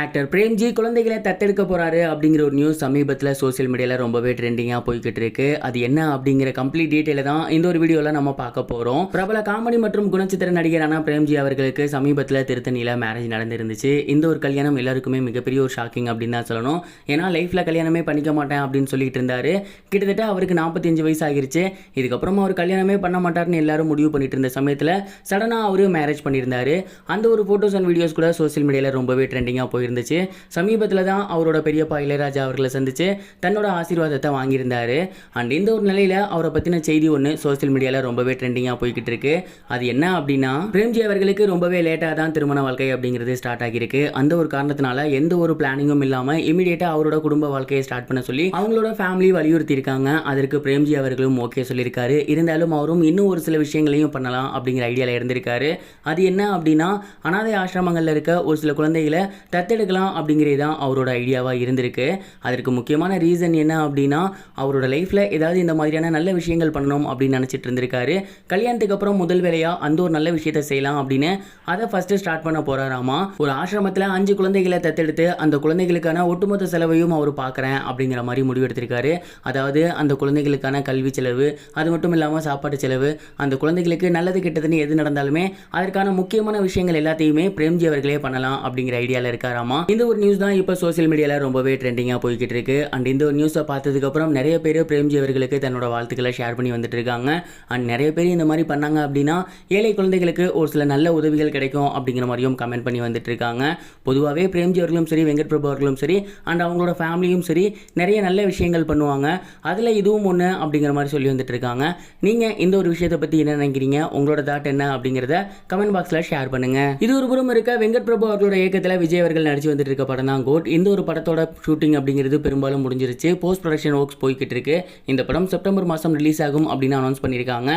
Actor Premji குழந்தைகளை தத்தெடுக்க போகிறாரு அப்படிங்கிற ஒரு நியூஸ் சமீபத்தில் சோஷியல் மீடியாவில் ரொம்பவே ட்ரெண்டிங்காக போய்கிட்டு இருக்கு. அது என்ன அப்படிங்கிற கம்ப்ளீட் டீட்டெயில தான் இந்த ஒரு வீடியோவில் நம்ம பார்க்க போகிறோம் பிரபல காமெடி மற்றும் குணச்சித்திர நடிகரான பிரேம்ஜி அவர்களுக்கு சமீபத்தில் திருத்தணியில் மேரேஜ் நடந்திருந்துச்சு. இந்த ஒரு கல்யாணம் எல்லாருக்குமே மிகப்பெரிய ஒரு ஷாக்கிங் அப்படின்னு தான் சொல்லணும். ஏன்னா லைஃப்பில் கல்யாணமே பண்ணிக்க மாட்டேன் அப்படின்னு சொல்லிட்டு இருந்தாரு. கிட்டத்தட்ட அவருக்கு நாற்பத்தஞ்சு வயசு ஆகிருச்சு. இதுக்கப்புறமா அவர் கல்யாணமே பண்ண மாட்டார்னு எல்லாரும் முடிவு பண்ணிட்டு இருந்த சமயத்தில் சடனாக அவர் மேரேஜ் பண்ணியிருந்தாரு. அந்த ஒரு ஃபோட்டோஸ் அண்ட் வீடியோஸ் கூட சோஷியல் மீடியாவில் ரொம்பவே ட்ரெண்டிங்காக போயிருந்துச்சு. சமீபத்தில் தான் அவரோட பெரியப்பா இளையராஜா அவர்களை சந்திச்சு தன்னோட ஆசீர்வாதத்தை வாங்கியிருந்தாரு. அண்ட் இந்த ஒரு நிலையில் அவரை பற்றின செய்தி ஒன்று சோஷியல் மீடியாவில் ரொம்பவே ட்ரெண்டிங்காக போய்கிட்டு இருக்கு. அது என்ன அப்படின்னா பிரேம்ஜி அவர்களுக்கு ரொம்பவே லேட்டாக தான் திருமண வாழ்க்கை அப்படிங்கிறது ஸ்டார்ட் ஆகியிருக்கு. அந்த ஒரு காரணத்தினால எந்த ஒரு பிளானிங்கும் இல்லாமல் இமீடியட்டாக அவரோட குடும்ப வாழ்க்கையை ஸ்டார்ட் பண்ண சொல்லி அவங்களோட ஃபேமிலி வலியுறுத்தி இருக்காங்க அதற்கு பிரேம்ஜி அவர்களும் ஓகே சொல்லியிருக்காரு. இருந்தாலும் அவரும் இன்னும் ஒரு சில விஷயங்களையும் பண்ணலாம் அப்படிங்கிற ஐடியாவில் இருந்திருக்காரு. அது என்ன அப்படின்னா அனாதை ஆசிரமங்களில் இருக்க ஒரு சில குழந்தைகளை தத்தெடுக்கலாம் அப்படிங்கிறது தான் அவரோட ஐடியாவாக இருந்திருக்கு. அதற்கு முக்கியமான ரீசன் என்ன அப்படின்னா அவரோட லைஃப்பில் ஏதாவது இந்த மாதிரியான நல்ல விஷயங்கள் பண்ணணும் அப்படின்னு நினச்சிட்டு இருந்திருக்காரு. கல்யாணத்துக்கு அப்புறம் முதல் வேலையாக அந்த ஒரு நல்ல விஷயத்தை செய்யலாம் அப்படின்னு அதை ஃபஸ்ட்டு ஸ்டார்ட் பண்ண போகிறாராமா ஒரு ஆசிரமத்தில் அஞ்சு குழந்தைகளை தத்தெடுத்து அந்த குழந்தைகளுக்கான ஒட்டுமொத்த செலவையும் அவர் பார்க்குறேன் அப்படிங்கிற மாதிரி முடிவெடுத்திருக்காரு அதாவது அந்த குழந்தைகளுக்கான கல்வி செலவு அது மட்டும் இல்லாமல் சாப்பாட்டு செலவு அந்த குழந்தைகளுக்கு நல்லது கெட்டதுன்னு எது நடந்தாலுமே அதற்கான முக்கியமான விஷயங்கள் எல்லாத்தையுமே பிரேம்ஜி அவர்களே பண்ணலாம் அப்படிங்கிற ஐடியாவில் இருக்காராம். இந்த ஒரு நியூஸ் தான் இப்போ சோஷியல் மீடியாவில் ரொம்பவே ட்ரெண்டிங்காக போய்கிட்டு இருக்கு அண்ட் இந்த ஒரு நியூஸை பார்த்ததுக்கப்புறம் நிறைய பேர் பிரேம்ஜி அவர்களுக்கு தன்னோட வாழ்த்துக்களை ஷேர் பண்ணி வந்துட்டு இருக்காங்க. அண்ட் நிறைய பேர் இந்த மாதிரி பண்ணாங்க அப்படின்னா ஏழை குழந்தைகளுக்கு ஒரு சில நல்ல உதவிகள் கிடைக்கும் அப்படிங்கிற மாதிரியும் கமெண்ட் பண்ணி வந்துட்டு இருக்காங்க. பொதுவாகவே பிரேம்ஜி அவர்களும் சரி வெங்கட் பிரபு அவர்களும் சரி அண்ட் அவங்களோட ஃபேமிலியும் சரி நிறைய நல்ல விஷயங்கள் பண்ணுவாங்க. அதில் இதுவும் ஒன்று அப்படிங்கிற மாதிரி சொல்லி வந்துட்டு இருக்காங்க. நீங்கள் இந்த ஒரு விஷயத்தை பற்றி என்ன நினைக்கிறீங்க? உங்களோட தாட் என்ன அப்படிங்கிறத கமெண்ட் பாக்ஸில் ஷேர் பண்ணுங்க. இது ஒரு புறம் இருக்க வெங்கட் பிரபு அவர்களோட இயக்கத்தில் விஜய் அவர்கள் நடிச்சு வந்துட்டு இருக்க படம் தான் கோட். இந்த ஒரு படத்தோட ஷூட்டிங் அப்படிங்கிறது பெரும்பாலும் முடிஞ்சிருச்சு. போஸ்ட் ப்ரொடக்ஷன் ஒர்க்ஸ் போய்கிட்டு இருக்கு இந்த படம் செப்டம்பர் மாதம் ரிலீஸ் ஆகும் அப்படின்னு அனௌன்ஸ் பண்ணியிருக்காங்க.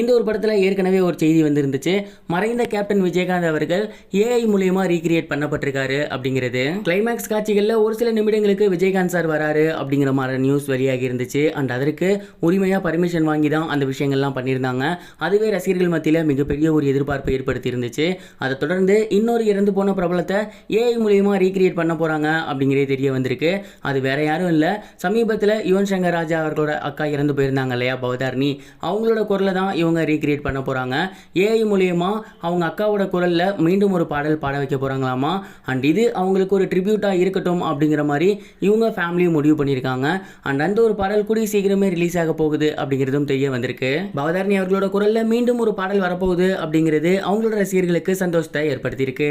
இந்த ஒரு படத்தில் ஏற்கனவே ஒரு செய்தி வந்திருந்துச்சு. மறைந்த கேப்டன் விஜயகாந்த் அவர்கள் ஏஐ மூலியமாக ரீக்ரியேட் பண்ணப்பட்டிருக்காரு அப்படிங்கிறது. கிளைமேக்ஸ் காட்சிகளில் ஒரு சில நிமிடங்களுக்கு விஜயகாந்த் சார் வராரு அப்படிங்கிற மாதிரி நியூஸ் வெளியாகி இருந்துச்சு. அண்ட் அதற்கு உரிமையாக பர்மிஷன் வாங்கி தான் அந்த விஷயங்கள்லாம் பண்ணியிருந்தாங்க. அதுவே ரசிகர்கள் மத்தியில் மிகப்பெரிய ஒரு எதிர்பார்ப்பை ஏற்படுத்தி இருந்துச்சு அதை தொடர்ந்து இன்னொரு இறந்து போன பிரபலத்தை ஏஐ மூலியமாக ரீக்ரியேட் பண்ண போகிறாங்க அப்படிங்கிறதே தெரிய வந்திருக்கு. அது வேற யாரும் இல்லை. சமீபத்தில் யுவன் சங்கர் ராஜா அவர்களோட அக்கா இறந்து போயிருந்தாங்க இல்லையா பவதாரணி? அவங்களோட குரலை தான் இவங்க ரீக்ரியேட் பண்ண போகிறாங்க ஏஐ மூலியமாக அவங்க அக்காவோட குரலில் மீண்டும் ஒரு பாடல் பாட வைக்க போகிறாங்களாமா அண்ட் இது அவங்களுக்கு ஒரு ட்ரிபியூட்டாக இருக்கட்டும் அப்படிங்கிற மாதிரி இவங்க ஃபேமிலியும் முடிவு பண்ணியிருக்காங்க. அண்ட் அந்த ஒரு பாடல் கூடிய சீக்கிரமே ரிலீஸ் ஆக போகுது அப்படிங்கிறதும் தெரிய வந்திருக்கு. பவதாரணி அவர்களோட குரலில் மீண்டும் ஒரு பாடல் வரப்போகுது அப்படிங்கிறது அவங்களோட ரசிகர்களுக்கு சந்தோஷத்தை ஏற்படுத்தியிருக்கு.